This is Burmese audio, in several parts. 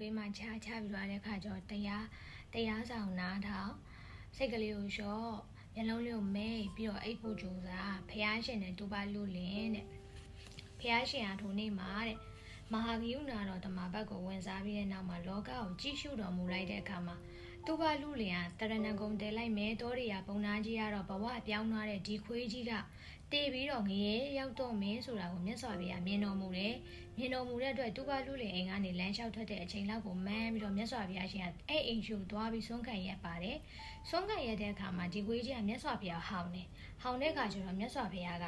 ဘေးမှာချာချပြီးတော့တဲ့ခါကျတော့တရားတရားဆောင်နားထောင်စိတ်ကလေးကိုလျှော့မျက်လုံးလေးကိုမဲပြီးတော့အိပ်ဖို့ကြိုးစားဖះရှင်နဲ့တူပါလူလင်းတဲ့ဖះရှင်ဟာထိုနေ့မှာတဲ့မဟာဂိယုနာတော်တမဘတ်ကိုဝင်စားပြီးတဲ့နောက်မှာလောကကိုကြည့်ရှုတော်မူလိုက်တဲ့အခါမှာတူပါလူလျာတရဏဂုံတဲလိုက်မဲတော်ရီယာပုံနာကြီးကတော့ဘဝပြောင်းသွားတဲ့ဒီခွေးကြီးက တေပြီးတော့ငရေရောက်တော့မင်းဆိုတာကိုမြတ်စွာဘုရားမြင်တော်မူတယ်မြင်တော်မူတဲ့အတွက်တူပါလူလျာအိမ်ကနေလမ်းလျှောက်ထွက်တဲ့အချိန်လောက်ကိုမန်းပြီးတော့မြတ်စွာဘုရားရှင်ကအဲ့အိမ်ရှုသွားပြီးဆုံးခံရက်ပါတယ်ဆုံးခံရက်တဲ့အခါမှာဒီခွေးကြီးကမြတ်စွာဘုရားဟောင်းတယ်ဟောင်းတဲ့အခါကျတော့မြတ်စွာဘုရားက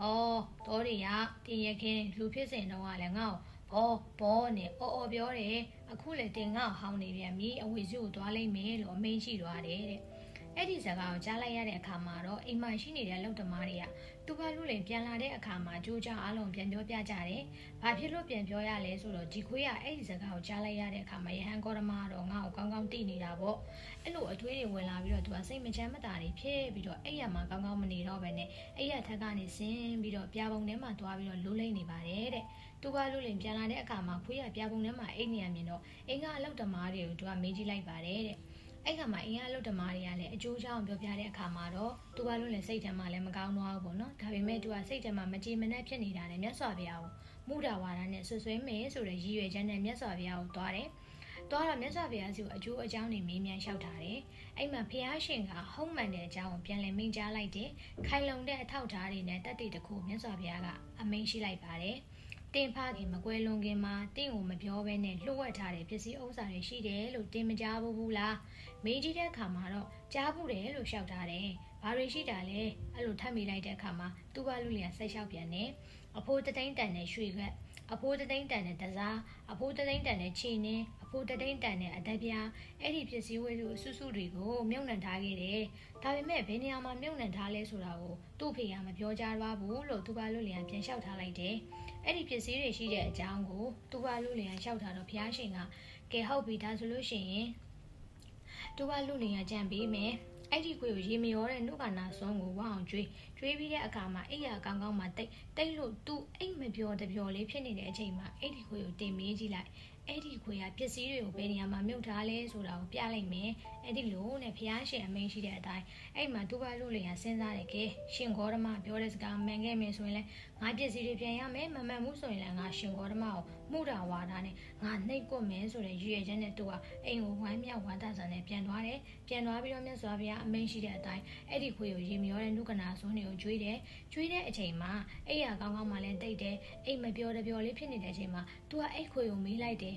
ဟောတော်ရီယာတင်ရခင်လူဖြစ်စဉ်တော့ကလည်းငါ့ကိုဘောဘောနဲ့အော်အော်ပြောတယ်အခုလေတင်ငါ့ဟောင်းနေပြန်ပြီအဝေစုကိုသွားလိုက်မယ်လို့အမိန့်ရှိသွားတယ်တဲ့ အဲ့ဒီစကားကိုကြားလိုက်ရတဲ့အခါမှာတော့အိမ်မှာရှိနေတဲ့လုံသမားတွေကတူပါလူလင်ပြန်လာတဲ့အခါမှာကြိုးကြောင်အလုံးပြန်ပြောပြကြတယ်။ဘာဖြစ်လို့ပြန်ပြောရလဲဆိုတော့ဒီခွေးကအဲ့ဒီစကားကိုကြားလိုက်ရတဲ့အခါမှာယဟန်ကောရမတော့ငါ့ကိုကောင်းကောင်းသိနေတာပေါ့။အဲ့လိုအထွေးတွေဝင်လာပြီးတော့သူကစိတ်မချမ်းမသာတွေဖြစ်ပြီးတော့အဲ့ရမှာကောင်းကောင်းမနေတော့ဘဲနဲ့အဲ့ရထက်ကနေဆင်းပြီးတော့ပြာပုံထဲမှာသွားပြီးတော့လူးလိမ့်နေပါတယ်တဲ့။တူပါလူလင်ပြန်လာတဲ့အခါမှာခွေးကပြာပုံထဲမှာအိတ်နေရမြင်တော့အင်္ဂါအလောက်တမားတွေကိုသူကမေးကြည့်လိုက်ပါတယ်တဲ့။ အဲ့ခါမှာအင်အားလုတ်တမားတွေကလည်းအကျိုးကြောင့်ပြောပြတဲ့အခါမှာတော့သူကလို့လည်းစိတ်ထဲမှာလည်းမကောင်းတော့ဘူးပေါ့နော်ဒါပေမဲ့သူကစိတ်ထဲမှာမကြည်မနှက်ဖြစ်နေတာနဲ့မြတ်စွာဘုရားကိုမူတာဝါဒနဲ့ဆွဆွဲမယ်ဆိုတဲ့ရည်ရွယ်ချက်နဲ့မြတ်စွာဘုရားကိုသွားတယ်သွားတော့မြတ်စွာဘုရားစီကိုအကျိုးအကြောင်းတွေမေးမြန်းလျှောက်ထားတယ်။အဲ့မှာဘုရားရှင်ကဟုတ်မှန်တဲ့အကြောင်းကိုပြန်လည်မိန့်ကြားလိုက်တယ်။ခိုင်လုံတဲ့အထောက်အထားတွေနဲ့တက်တည်တစ်ခုမြတ်စွာဘုရားကအမိန့်ရှိလိုက်ပါတယ်။ တင်ဖခင်မကွဲလွန်ခင်မှာတင့်ကိုမပြောဘဲနဲ့လှုပ်ဝက်ထားတဲ့ပစ္စည်းဥစ္စာတွေရှိတယ်လို့တင်မကြားဘူးဘူးလားမေးကြည့်တဲ့အခါမှာတော့ကြားဘူးတယ်လို့ရှောက်ထားတယ်ဘာတွေရှိတာလဲအဲ့လိုထပ်မိလိုက်တဲ့အခါမှာသူ့ဘလူလျာဆက်လျှောက်ပြန်တယ်အဖိုးတသိန်းတန်နဲ့ရွှေခက်အဖိုးတသိန်းတန်နဲ့တစားအဖိုးတသိန်းတန်နဲ့ချီနင်းအဖိုးတသိန်းတန်နဲ့အသက်ပြားအဲ့ဒီပစ္စည်းဝယ်စုအစုစုတွေကိုမြုပ်နှံထားခဲ့တယ်ဒါပေမဲ့ဘယ်နေရာမှာမြုပ်နှံထားလဲဆိုတာကိုသူ့ဖေကမပြောကြတော့ဘူးလို့သူ့ဘလူလျာပြန်လျှောက်ထားလိုက်တယ် အဲ့ဒီပစ္စည်းတွေရှိတဲ့အကြောင်းကိုသူကလူလျံလျှောက်ထားတော့ဘုရားရှင်ကကဲဟုတ်ပြီဒါဆိုလို့ရှိရင်သူကလူလျံကြံပေးမယ်အဲ့ဒီကိုရေမရောတဲ့နှုတ်ကနာဆုံးကိုဝအောင်ကျွေးကျွေးပြီးတဲ့အခါမှာအိယာကောင်းကောင်းမှတိတ်တိတ်လို့သူအိတ်မပြောတပြောလေးဖြစ်နေတဲ့အချိန်မှာအဲ့ဒီကိုကိုတင်မေးကြည့်လိုက်အဲ့ဒီခွေကပစ္စည်းတွေကိုဘယ်နေရာမှာမြုပ်ထားလဲဆိုတာကိုပြလိုက်မယ်အဲ့ဒီလိုနဲ့ဖျားရှင်အမိန်ရှိတဲ့အတိုင်းအဲ့မှာတူပါလူလေးကစဉ်းစားတယ်ကဲရှင်ဂေါရမပြောတဲ့စကားမှန်ခဲ့မယ်ဆိုရင်လည်းငါပစ္စည်းတွေပြန်ရမယ်မမှန်ဘူးဆိုရင်လည်းငါရှင်ဂေါရမကိုမှုတာဝါဒနဲ့ငါနှိတ်ကွမယ်ဆိုတဲ့ရည်ရွယ်ချက်နဲ့သူကအိမ်ကိုဝိုင်းမြောက်ဝါဒဆန်နဲ့ပြန်သွားတယ်ပြန်သွားပြီးတော့မြတ်စွာဘုရားအမိန်ရှိတဲ့အတိုင်းအဲ့ဒီခွေကိုရေမြောတဲ့နုကနာစွန်းတွေကိုကျွေးတယ်ကျွေးတဲ့အချိန်မှာအဲ့ရကောင်းကောင်းမှလည်းတိတ်တယ်အိမ်မပြောတပြောလေးဖြစ်နေတဲ့အချိန်မှာသူကအဲ့ခွေကိုမေးလိုက်တယ်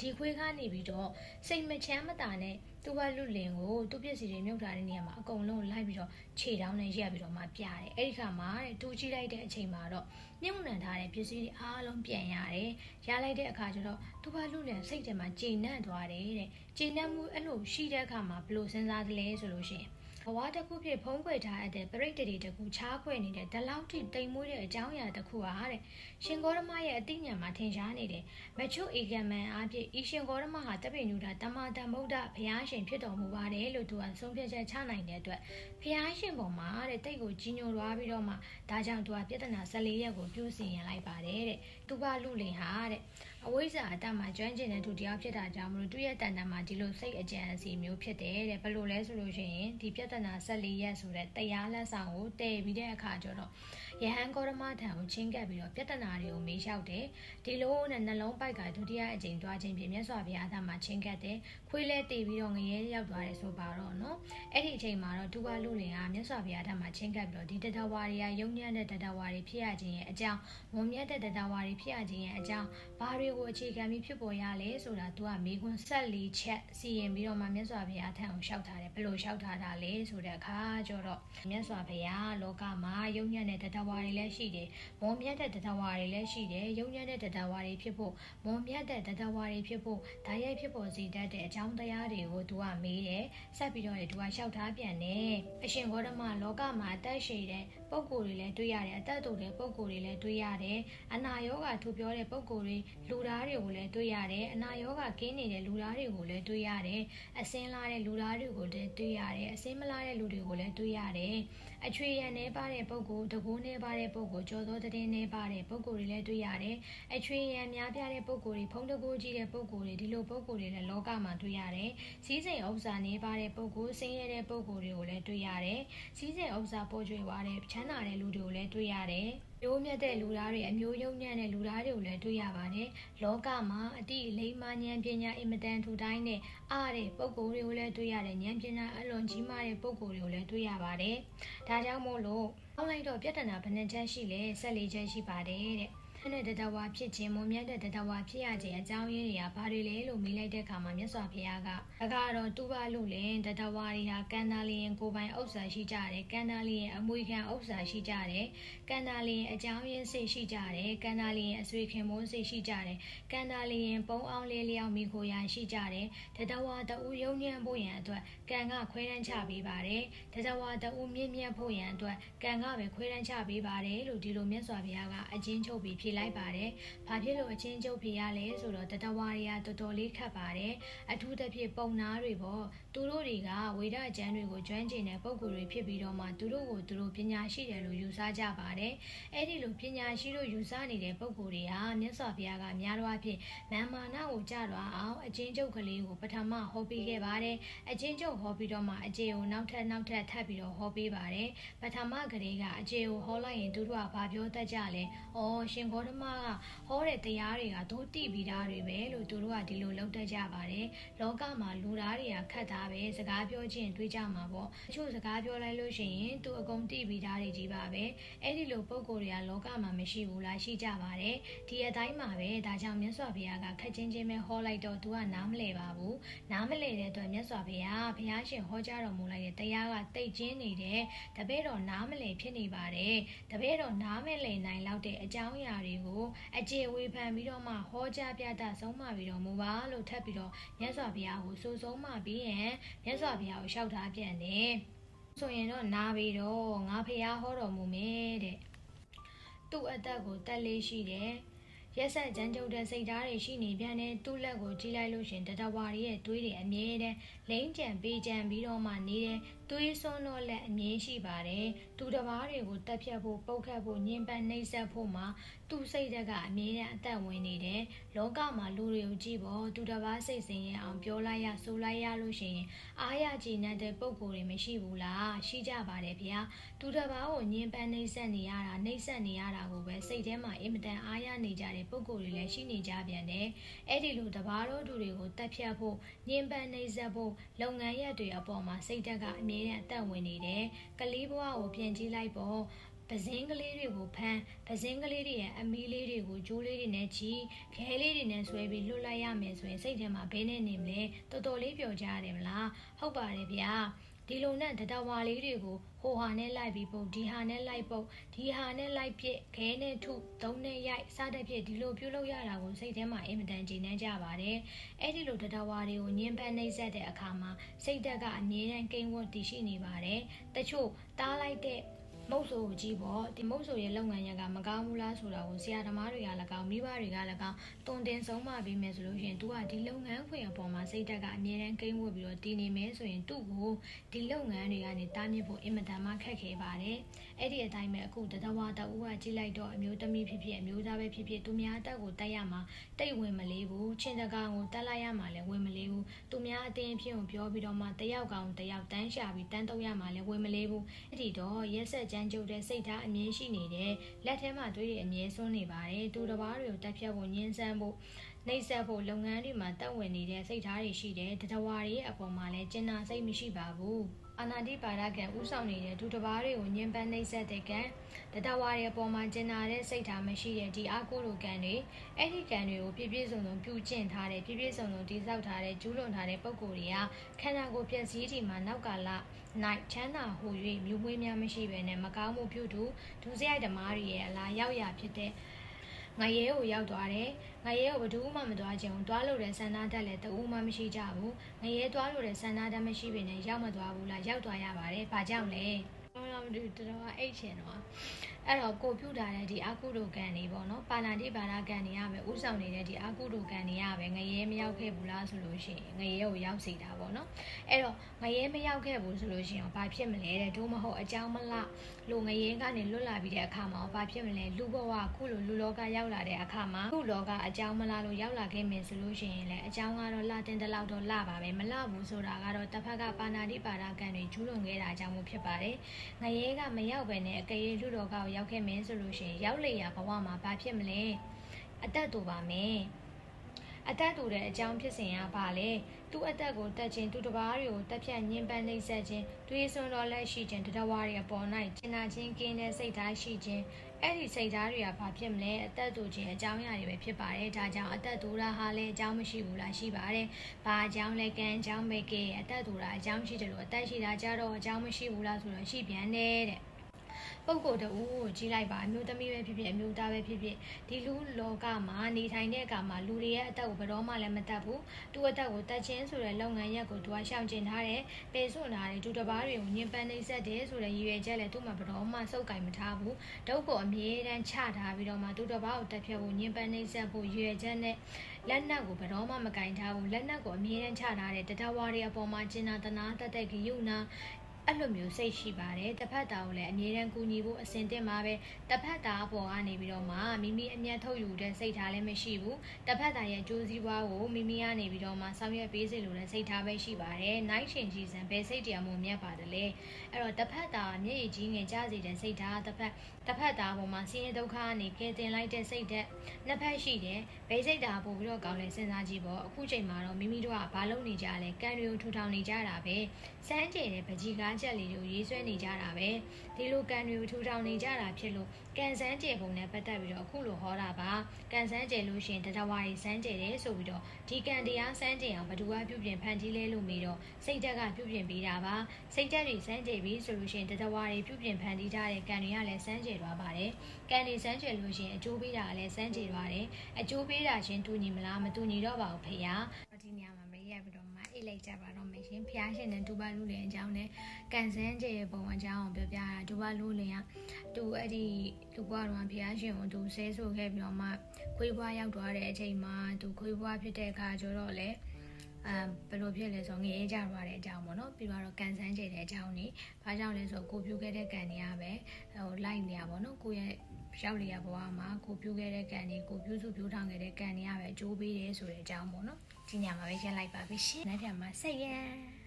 ဒီခွေးကနေပြီးတော့စိတ်မချမ်းမသာနဲ့သူကလူလင်ကိုသူပစ္စည်းတွေမြုပ်ထားတဲ့နေရာမှာအကုန်လုံးလိုက်ပြီးတော့ခြေတောင်းနဲ့ရက်ပြီးတော့မှပြတယ်အဲ့ဒီခါမှာတဲ့တူကြည့်လိုက်တဲ့အချိန်မှာတော့မြုပ်နှံထားတဲ့ပစ္စည်းတွေအားလုံးပြန်ရတယ်ရလိုက်တဲ့အခါကျတော့သူကလူလင်စိတ်ထဲမှာကျေနပ်သွားတယ်တဲ့ကျေနပ်မှုအဲ့လိုရှိတဲ့အခါမှာဘယ်လိုစဉ်းစားသလဲဆိုလို့ရှိရင် ဘဝတစ်ခုဖြစ်ဖုံးကွယ်ထားတဲ့ပရိတ်တွေတကူချားခွဲနေတဲ့ဒလောက်ထိတိမ်မွေးတဲ့အကြောင်းအရာတစ်ခုဟာတဲ့ရှင်ဂေါရမရဲ့အသိဉာဏ်မှာထင်ရှားနေတယ်မချုဧကမန်အားဖြင့်ဤရှင်ဂေါရမဟာတပိညုတာတမတမုဒ္ဒဘုရားရှင်ဖြစ်တော်မူပါတယ်လို့သူကဆုံးဖြတ်ချက်ချနိုင်တဲ့အတွက်ဘုရားရှင်ပေါ်မှာတဲ့တိတ်ကိုကြီးညိုသွားပြီးတော့မှဒါကြောင့်သူကပြဿနာ14ရက်ကိုပြုစီရင်လိုက်ပါတယ်တဲ့သူကလူလင်ဟာတဲ့ အဝိဇ္ဇာအတ္တမှာကျွမ်းကျင်တဲ့သူတယောက်ဖြစ်တာကြောင့်မလို့သူ့ရဲ့တန်တန်မှာဒီလိုစိတ်အကြံအစီမျိုးဖြစ်တယ်တဲ့ဘယ်လိုလဲဆိုလို့ရှိရင်ဒီပြဿနာ14ရက်ဆိုတဲ့တရားလက်ဆောင်ကိုတည်ပြီးတဲ့အခါကျတော့ ယဟန်ကောရမထံကိုချင်းကပ်ပြီးတော့ပြဿနာတွေကိုမေးလျှောက်တယ်ဒီလိုနဲ့နှလုံးပိုက်ကဒုတိယအကြိမ်တွားခြင်းဖြင့်မြတ်စွာဘုရားအထံမှာချင်းကပ်တယ်ခွေးလဲတည်ပြီးတော့ငရဲရောက်သွားတယ်ဆိုပါတော့နော်အဲ့ဒီအချိန်မှာတော့ဒုက္ခလူလင်ကမြတ်စွာဘုရားအထံမှာချင်းကပ်ပြီးတော့ဒီတတဝါတွေကယုံညံ့တဲ့တတဝါတွေဖြစ်ရခြင်းရဲ့အကြောင်းမုံမြတ်တဲ့တတဝါတွေဖြစ်ရခြင်းရဲ့အကြောင်းဘာတွေကိုအခြေခံပြီးဖြစ်ပေါ်ရလဲဆိုတာသူကမေခွန်းဆက်လီချက်စီရင်ပြီးတော့မှမြတ်စွာဘုရားအထံကိုလျှောက်ထားတယ်ဘယ်လိုလျှောက်ထားတာလဲဆိုတဲ့အခါကျတော့မြတ်စွာဘုရားလောကမှာယုံညံ့တဲ့တတဝါတွေလည်းရှိတယ်မုံမြတ်တဲ့တတဝါတွေလည်းရှိတယ်ယုံညံ့တဲ့တတဝါတွေဖြစ်ဖို့မုံမြတ်တဲ့တတဝါတွေဖြစ်ဖို့ဓာတ်ရိုက်ဖြစ်ပေါ်စေတတ်တဲ့အကြောင်းတရားတွေကိုသူကမေးတယ်ဆက်ပြီးတော့သူကလျှောက်ထားပြန်တယ်အရှင်ဂေါတမလောကမှာအသက်ရှည်တဲ့ ပုံကိုယ်တွေလည်းတွေ့ရတယ်အသက်တူတဲ့ပုံကိုယ်တွေလည်းတွေ့ရတယ်အနာရောဂါထူပြောတဲ့ပုံကိုယ်တွေလူသားတွေကိုလည်းတွေ့ရတယ်အနာရောဂါကင်းနေတဲ့လူသားတွေကိုလည်းတွေ့ရတယ်အစင်းလာတဲ့လူသားတွေကိုလည်းတွေ့ရတယ်အစင်းမလာတဲ့လူတွေကိုလည်းတွေ့ရတယ်အချွေရံနေပါတဲ့ပုံကိုတကိုးနေပါတဲ့ပုံကိုကြော်သောတည်နေပါတဲ့ပုံကိုတွေလည်းတွေ့ရတယ်အချွေရံများပြားတဲ့ပုံကိုတွေဖုံးတကိုးကြီးတဲ့ပုံကိုတွေဒီလိုပုံကိုတွေလည်းလောကမှာတွေ့ရတယ်စီးစိမ်ဥစ္စာနေပါတဲ့ပုံကိုဆင်းရဲတဲ့ပုံကိုတွေကိုလည်းတွေ့ရတယ်စီးစိမ်ဥစ္စာပေါ်ကျွေသွားတဲ့ချမ်းသာတဲ့လူတွေကိုလည်းတွေ့ရတယ်မျိုးမြတ်တဲ့လူသားတွေအမျိုးယုံညံ့တဲ့လူသားတွေကိုလည်းတွေ့ရပါတယ်။လောကမှာအတိလိမ္မာဉာဏ်ပညာအင်မတန်ထူတိုင်းတဲ့အားတဲ့ပုံကိုယ်တွေကိုလည်းတွေ့ရတယ်။ဉာဏ်ပညာအလွန်ကြီးမားတဲ့ပုံကိုယ်တွေကိုလည်းတွေ့ရပါတယ်။ဒါကြောင့်မို့လို့အောင်းလိုက်တော့ပြဿနာဘယ်နှချက်ရှိလဲဆက်လေးချက်ရှိပါတယ်တဲ့။ နဲ့တတဝါဖြစ်ခြင်းမွန်မြတ်တဲ့တတဝါဖြစ်ရခြင်းအကြောင်းရင်းတွေကဘာတွေလဲလို့မေးလိုက်တဲ့အခါမှာမြတ်စွာဘုရားကအကတော့တူပါလို့လင်တတဝါတွေဟာကန္နာလျင်ကိုပိုင်ဥစ္စာရှိကြတယ်ကန္နာလျင်အမွေခံဥစ္စာရှိကြတယ်ကန္နာလျင်အကြောင်းရင်းစိတ်ရှိကြတယ်ကန္နာလျင်အဆွေခင်မိုးစိတ်ရှိကြတယ်ကန္နာလျင်ပုံအောင်လေးလျောက်မိခိုရာရှိကြတယ်တတဝါတူယုံညံ့ဖို့ရန်အတွက်ကံကခွဲတန်းချပေးပါတယ်တတဝါတူမြင့်မြတ်ဖို့ရန်အတွက်ကံကပဲခွဲတန်းချပေးပါတယ်လို့ဒီလိုမြတ်စွာဘုရားကအကျဉ်းချုပ်ပြီးဖြေလိုက်ပါတယ်။ဘာဖြစ်လို့အချင်းချုပ်ဖြစ်ရလဲဆိုတော့တတဝါရီယာတော်တော်လေးခတ်ပါတယ်။အထူးသဖြင့်ပုံနာတွေပေါ့။သူတို့တွေကဝေဒကျမ်းတွေကိုကျွမ်းကျင်တဲ့ပုံကိုယ်တွေဖြစ်ပြီးတော့မှသူတို့ကိုသူတို့ပညာရှိတယ်လို့ယူဆကြပါတယ်။အဲ့ဒီလိုပညာရှိလို့ယူဆနေတဲ့ပုံကိုယ်တွေဟာမြတ်စွာဘုရားကများတော့အဖြစ်မာမာနကိုကြတော့အောင်အချင်းချုပ်ကလေးကိုပထမဟောပေးခဲ့ပါတယ်။အချင်းချုပ်ဟောပြီးတော့မှအကျေကိုနောက်ထပ်နောက်ထပ်ထပ်ပြီးတော့ဟောပေးပါတယ်။ပထမကလေးကအကျေကိုဟောလိုက်ရင်သူတို့ကဘာပြောတတ်ကြလဲ။အော်ရှင်ဂေါတမကဟောတဲ့တရားတွေကတို့တိပြီးသားတွေပဲလို့သူတို့ကဒီလိုလုပ်တတ်ကြပါတယ်လောကမှာလူသားတွေကခတ်သားပဲစကားပြောချင်းတွေးကြမှာပေါ့အချို့စကားပြောလိုက်လို့ရှိရင်သူအကုန်တိပြီးသားတွေကြီးပါပဲအဲ့ဒီလိုပုံကိုယ်တွေကလောကမှာမရှိဘူးလားရှိကြပါတယ်ဒီအတိုင်းမှာပဲဒါကြောင့်မြတ်စွာဘုရားကခက်ချင်းချင်းပဲဟောလိုက်တော့သူကနားမလဲပါဘူးနားမလဲတဲ့အတွက်မြတ်စွာဘုရားဘုရားရှင်ဟောကြားတော်မူလိုက်တဲ့တရားကတိတ်ချင်းနေတဲ့တပည့်တော်နားမလဲဖြစ်နေပါတယ်တပည့်တော်နားမလဲနိုင်လောက်တဲ့အကြောင်းအရာတွေကိုအကျေဝေဖန်ပြီးတော့မှဟောကြားပြတာဆုံးမပြီးတော့မူပါလို့ထပ်ပြီးတော့မြတ်စွာဘုရားကိုစိုးဆုံးမပြီးရင်မြတ်စွာဘုရားကိုလျှောက်ထားပြန်တယ်ဆိုရင်တော့နာပြီးတော့ငါဖះဟောတော်မူမယ်တဲ့သူ့အသက်ကိုတက်လေးရှိတယ်ရက်ဆက်ကြမ်းကြုတ်တဲ့စိတ်ဓာတ်တွေရှိနေပြန်တဲ့သူ့လက်ကိုကြည့်လိုက်လို့ရှင်တတဝါရီရဲ့တွေးတွေအမြဲတမ်းလိမ့်ကြံပေးကြံပြီးတော့မှနေတဲ့ သွေးစွန်းတော့လက်အမြင်ရှိပါတယ်သူတစ်ပါးတွေကိုတက်ဖြတ်ဖို့ပုတ်ခတ်ဖို့ညှဉ်းပန်းနှိပ်စက်ဖို့မှာသူ့စိတ်ဓာတ်ကအမြဲတမ်းအသက်ဝင်နေတယ်လောကမှာလူတွေကိုကြည့်ဖို့သူတစ်ပါးစိတ်ဆင်းရဲအောင်ပြောလိုက်ရဆိုလိုက်ရလို့ရှိရင်အားရကြည်နပ်တဲ့ပုံကိုယ်တွေမရှိဘူးလားရှိကြပါတယ်ဗျာသူတစ်ပါးကိုညှဉ်းပန်းနှိပ်စက်နေရတာနှိပ်စက်နေရတာကိုပဲစိတ်ထဲမှာအင်မတန်အားရနေကြတဲ့ပုံကိုယ်တွေလည်းရှိနေကြပြန်တယ်အဲ့ဒီလိုတပါးတော်သူတွေကိုတက်ဖြတ်ဖို့ညှဉ်းပန်းနှိပ်စက်ဖို့လုပ်ငန်းရက်တွေအပေါ်မှာစိတ်ဓာတ်ကအမြဲတမ်းအသက်ဝင်နေတယ်ကလေးဘဝကိုပြင်ကြည့်လိုက်ပေါ့ပဇင်းကလေးတွေကိုဖမ်းပဇင်းကလေးတွေရဲ့အမီးလေးတွေကိုဂျိုးလေးတွေနဲ့ချီခဲလေးတွေနဲ့ဆွဲပြီးလွတ်လိုက်ရမယ်ဆိုရင်စိတ်ထဲမှာဘဲနဲ့နေမလဲတော်တော်လေးပျော်ကြရတယ်မလားဟုတ်ပါတယ်ဗျာ ဒီလိုနဲ့တတဝါလေးတွေကိုဟိုဟာနဲ့လိုက်ပြီးပုတ်ဒီဟာနဲ့လိုက်ပုတ်ဒီဟာနဲ့လိုက်ပြစ်ခဲနဲ့ထုသုံးနဲ့ရိုက်စတဲ့ဖြစ်ဒီလိုပြုလုပ်ရတာကိုစိတ်ထဲမှာအင်မတန်ကြည်နမ်းကြပါတယ်အဲ့ဒီလိုတတဝါတွေကိုညှင်းပန်းနှိမ့်ဆက်တဲ့အခါမှာစိတ်သက်ကအမြဲတမ်းကိန်းဝတ်တည်ရှိနေပါတယ်တချို့တားလိုက်တဲ့ မုတ်ဆိုကြီးပေါ့ဒီမုတ်ဆိုရဲ့လုပ်ငန်းရကမကောင်းဘူးလားဆိုတာကိုဆရာသမားတွေကလည်းကောင်းမိဘတွေကလည်းကောင်းတုံတင်ဆုံးမပြီးမယ်ဆိုလို့ရှိရင် तू ကဒီလုပ်ငန်းခွင်အပေါ်မှာစိတ်တက်ကအမြဲတမ်းကိန်းဝတ်ပြီးတော့တည်နေမယ်ဆိုရင်သူ့ကိုဒီလုပ်ငန်းတွေကနေတားမြစ်ဖို့အင်မတန်မှခက်ခဲပါတယ်အဲ့ဒီအတိုင်းပဲအခုတတဝါတဦးကကြည့်လိုက်တော့အမျိုးသမီးဖြစ်ဖြစ်အမျိုးသားပဲဖြစ်ဖြစ်သူများတက်ကိုတက်ရမှာတိတ်ဝင်မလေးဘူးချင်းတကောင်ကိုတက်လိုက်ရမှာလည်းဝင်မလေးဘူးသူများအတင်းဖြစ်ကိုပြောပြီးတော့မှတယောက်ကောင်တယောက်တန်းရှာပြီးတန်းတုံးရမှာလည်းဝင်မလေးဘူးအဲ့ဒီတော့ရက်ဆက်ကြမ်းကြုတ်တဲ့စိတ်ဓာတ်အမြင်ရှိနေတယ်လက်ထဲမှာတွေးရအမြဲစွန်းနေပါတယ်သူတစ်ပါးတွေကိုတက်ဖြတ်ဖို့ညှင်းဆန်းဖို့ နှိပ်စက်ဖို့လုပ်ငန်းတွေမှာတက်ဝင်နေတဲ့စိတ်ဓာတ်တွေရှိတယ်တတဝါတွေရဲ့အပေါ်မှာလည်းကျင်နာစိတ်မရှိပါဘူးအာနာတိပါဒကံဥဆောင်နေတဲ့ဒုတဘာတွေကိုညှဉ်းပန်းနှိပ်စက်တဲ့ကံတတဝါတွေအပေါ်မှာကျင်နာတဲ့စိတ်ထားမရှိတဲ့ဒီအာကိုလိုကံတွေအဲ့ဒီကံတွေကိုပြည့်ပြည့်စုံစုံပြုကျင့်ထားတဲ့ပြည့်ပြည့်စုံစုံတည်ဆောက်ထားတဲ့ကျူးလွန်ထားတဲ့ပုံကိုယ်တွေကခန္ဓာကိုယ်ပြည့်စည်ဒီမှာနောက်ကာလနိုင်ချမ်းသာဟူ၍မြို့မွေးများမရှိဘဲနဲ့မကောင်းမှုပြုသူဒုစရိုက်ဓမ္မတွေရဲ့အလားရောက်ရဖြစ်တဲ့ ငရဲကိုရောက်သွားတယ်ငရဲကိုဘယ်သူမှမသွားကြဘူးသွားလို့တဲ့ဆန္ဒတက်လည်းတူမှမရှိကြဘူးငရဲသွားလို့တဲ့ဆန္ဒတက်မရှိဘဲနဲ့ရောက်မသွားဘူးလားရောက်သွားရပါတယ်ဘာကြောင့်လဲမတူတော်တော်အိတ်ချင်တော့ အဲ့တော့ကိုပြုတာတဲ့ဒီအာကုဒုကန်နေပေါ့နော်ပါဏာတိပါဏာကန်နေရပဲဥဆောင်နေတဲ့ဒီအာကုဒုကန်နေရပဲငရဲမရောက်ခဲ့ဘူးလားဆိုလို့ရှိရင်ငရဲကိုရောက်စီတာပေါ့နော်အဲ့တော့ငရဲမရောက်ခဲ့ဘူးဆိုလို့ရှိရင်ဘာဖြစ်မလဲတဲ့ဒို့မဟုတ်အကြောင်းမလားလူငရဲကနေလွတ်လာပြီးတဲ့အခါမှာဘာဖြစ်မလဲလူဘဝခုလိုလူလောကရောက်လာတဲ့အခါမှာခုလောကအကြောင်းမလားလို့ရောက်လာခဲ့မယ်ဆိုလို့ရှိရင်လည်းအကြောင်းကတော့လာတင်တဲ့လောက်တော့လာပါပဲမလာဘူးဆိုတာကတော့တစ်ဖက်ကပါဏာတိပါဏာကန်တွေကျူးလွန်ခဲ့တာကြောင့်မို့ဖြစ်ပါတယ်ငရဲကမရောက်ပဲနဲ့အကယ်၍လူလောကကိုရောက်ခဲ့မယ်ဆိုလို့ရှိရင်ရောက်လေရာဘဝမှာဘာဖြစ်မလဲအသက်တူပါမယ်အသက်တူတဲ့အကြောင်းဖြစ်စဉ်ကဘာလဲသူ့အသက်ကိုတက်ခြင်းသူတစ်ပါးတွေကိုတက်ဖြတ်ညှဉ်းပန်းနှိပ်စက်ခြင်းတွေးစွန်းတော်လက်ရှိခြင်းတတဝါတွေအပေါ်၌ကျင်နာခြင်းကင်းတဲ့စိတ်ဓာတ်ရှိခြင်းအဲ့ဒီစိတ်ဓာတ်တွေကဘာဖြစ်မလဲအသက်တူခြင်းအကြောင်းအရာတွေပဲဖြစ်ပါတယ်ဒါကြောင့်အသက်တူတာဟာလည်းအကြောင်းမရှိဘူးလားရှိပါတယ်ဘာအကြောင်းလဲကံအကြောင်းပဲကဲအသက်တူတာအကြောင်းရှိတယ်လို့အသက်ရှိတာကြတော့အကြောင်းမရှိဘူးလားဆိုတော့ရှိပြန်တယ်တဲ့ ပုဂ္ဂိုလ်တူကိုကြီးလိုက်ပါအမျိုးသမီးပဲဖြစ်ဖြစ်အမျိုးသားပဲဖြစ်ဖြစ်ဒီလူလောကမှာနေထိုင်တဲ့အခါမှာလူတွေရဲ့အသက်ကိုဘယ်တော့မှလည်းမတတ်ဘူးသူ့အသက်ကိုတတ်ချင်းဆိုတဲ့လုပ်ငန်းရက်ကိုသူကရှောင်ကျင်ထားတယ်ပေစွန့်ထားတယ်သူတစ်ပါးတွေကိုညင်ပန်းနှိမ့်ဆက်တယ်ဆိုတဲ့ရည်ရွယ်ချက်လည်းသူ့မှာဘယ်တော့မှစုပ်ကင်မထားဘူးဒုက္ခအမြဲတမ်းချထားပြီးတော့မှသူတစ်ပါးကိုတက်ဖြတ်ဖို့ညင်ပန်းနှိမ့်ဆက်ဖို့ရည်ရွယ်ချက်နဲ့လက်နက်ကိုဘယ်တော့မှမကင်ထားဘူးလက်နက်ကိုအမြဲတမ်းချထားတဲ့တတဝါတွေအပေါ်မှာကျင်နာတနာတသက်ကြီးယုံနာ အဲ့လိုမျိုးစိတ်ရှိပါတယ်တစ်ဖက်သားကိုလည်းအမြဲတမ်းကူညီဖို့အစဉ်တင်မှာပဲတစ်ဖက်သားအပေါ်ကနေပြီးတော့မှမိမိအမျက်ထုတ်ယူတဲ့စိတ်ထားလည်းမရှိဘူးတစ်ဖက်သားရဲ့ကြိုးစည်းပွားကိုမိမိကနေပြီးတော့မှဆောင်ရွက်ပေးစေလိုတဲ့စိတ်ထားပဲရှိပါတယ်နိုင်ရှင်ကြီးစံဘယ်စိတ်တရားမှမြတ်ပါတယ်လေအဲ့တော့တစ်ဖက်သားမျက်ရည်ကြီးငယ်ကြစေတဲ့စိတ်ထားတစ်ဖက်တစ်ဖက်သားပေါ်မှာဆင်းရဲဒုက္ခကနေကယ်တင်လိုက်တဲ့စိတ်ဓာတ်နှစ်ဖက်ရှိတယ်ဘယ်စိတ်ဓာတ်ပို့ပြီးတော့ကောင်းလဲစဉ်းစားကြည့်ပေါ့အခုချိန်မှာတော့မိမိတို့ကဘာလုပ်နေကြလဲကံတွေကိုထူထောင်နေကြတာပဲစမ်းကြဲတဲ့ပကြီးကားချက်လေးတွေကိုရေးဆွဲနေကြတာပဲဒီလိုကံတွေကိုထူထောင်နေကြတာဖြစ်လို့ကံစမ်းကြဲပုံနဲ့ပတ်သက်ပြီးတော့အခုလိုဟောတာပါကံစမ်းကြဲလို့ရှင်တတဝါရီစမ်းကြဲတယ်ဆိုပြီးတော့ဒီကံတရားစမ်းကြဲအောင်ဘသူကပြုပြင်ဖန်တီးလဲလို့မေးတော့စိတ်တက်ကပြုပြင်ပေးတာပါစိတ်တက်တွေစမ်းကြဲပြီးဆိုလို့ရှင်တတဝါရီပြုပြင်ဖန်တီးထားတဲ့ကံတွေကလည်းစမ်းကြဲသွားပါတယ်ကံတွေစမ်းကြဲလို့ရှင်အကျိုးပေးတာလည်းစမ်းကြဲသွားတယ်အကျိုးပေးတာရှင်တူညီမလားမတူညီတော့ပါဘူးဖေယားဒီနေရာမှာမေးရ ပြီးတော့မှအိတ်လိုက်ကြပါတော့မယ်ရှင်ဖျားရှင်နဲ့ဒူပါလူလင်အကြောင်းနဲ့ကန်စန်းကျရဲ့ပုံအကြောင်းကိုပြောပြတာဒူပါလူလင်ကသူအဲ့ဒီလူဘွားတော်ဖျားရှင်ကိုသူဆဲဆိုခဲ့ပြီးတော့မှခွေးဘွားရောက်သွားတဲ့အချိန်မှာသူခွေးဘွားဖြစ်တဲ့အခါကျတော့လေအမ်ဘယ်လိုဖြစ်လဲဆိုငရေကြသွားတဲ့အကြောင်းပေါ့နော်ပြီးတော့ကန်ဆန်းကျတဲ့အကြောင်းနေဘာကြောင့်လဲဆိုကိုပြူခဲ့တဲ့ကန်တွေကပဲဟိုလိုက်နေရပါတော့ကိုရဲ့ ရောက်လျာဘဝမှာကိုပြူခဲ့တဲ့ကန်တွေကိုပြူစုပြူထောင်ခဲ့တဲ့ကန်တွေကပဲအကျိုးပေးတယ်ဆိုတဲ့အကြောင်းပေါ့နော်ဒီညမှာပဲရှင်းလိုက်ပါပြီရှင်။နောက်ပြန်မှာဆက်ရန်